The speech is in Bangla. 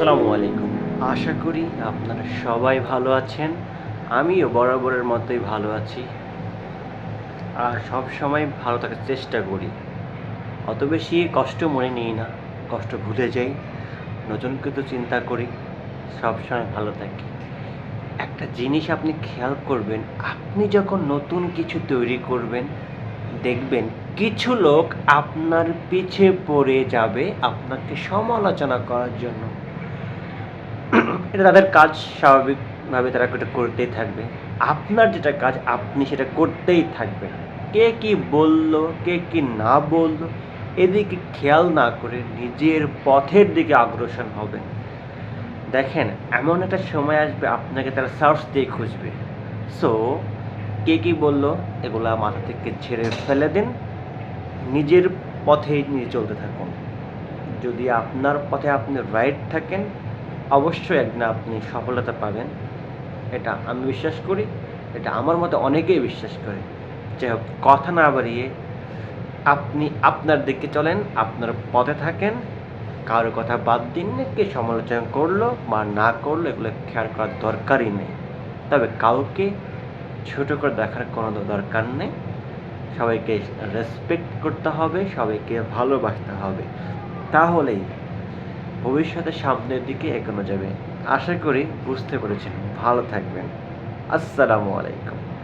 আসসালামু আলাইকুম। আশা করি আপনারা সবাই ভালো আছেন। আমিও বরাবরের মতোই ভালো আছি। আর সব সময় ভালো থাকার চেষ্টা করি। অত বেশি কষ্ট মনে নিই না, কষ্ট ভুলে যাই। নতুন কিছু চিন্তা করি সব সময় ভালো থাকি। একটা জিনিস আপনি খেয়াল করবেন, আপনি যখন নতুন কিছু তৈরি করবেন, দেখবেন কিছু লোক আপনার পিছে পড়ে যাবে আপনাকে সমালোচনা করার জন্য। এটা তাদের কাজ স্বাভাবিকভাবে তারা এটা করতেই থাকবে। আপনার যেটা কাজ, আপনি সেটা করতেই থাকবেন। কে কি বলল, কে কি না বলল, এদিকে খেয়াল না করে নিজের পথের দিকে অগ্রসর হবেন। দেখেন, এমন একটা সময় আসবে, আপনাকে তারা সার্চ দিয়ে খুঁজবে। সো কে কি বলল, এগুলা মাথা থেকে ছেড়ে ফেলে দিন। নিজের পথেই নিজে চলতে থাকুন। যদি আপনার পথে আপনি রাইট থাকেন অবশ্যই একদিন আপনি সফলতা পাবেন। এটা আমি বিশ্বাস করি, এটা আমার মতে অনেকেই বিশ্বাস করে। যাই হোক, কথা না বাড়িয়ে আপনি আপনার দিকে চলেন, আপনার পথে থাকেন। কারোর কথা বাদ দিন কে সমালোচনা করল বা না করল, এগুলো খেয়াল করার দরকারই নেই। তবে কাউকে ছোট করে দেখার কোনো দরকার নেই। সবাইকে রেসপেক্ট করতে হবে, সবাইকে ভালোবাসতে হবে। তাহলেই ভবিষ্যতে সামনের দিকে এগোনো যাবে। আশা করি বুঝতে পেরেছেন। ভালো থাকবেন। আসসালামু আলাইকুম।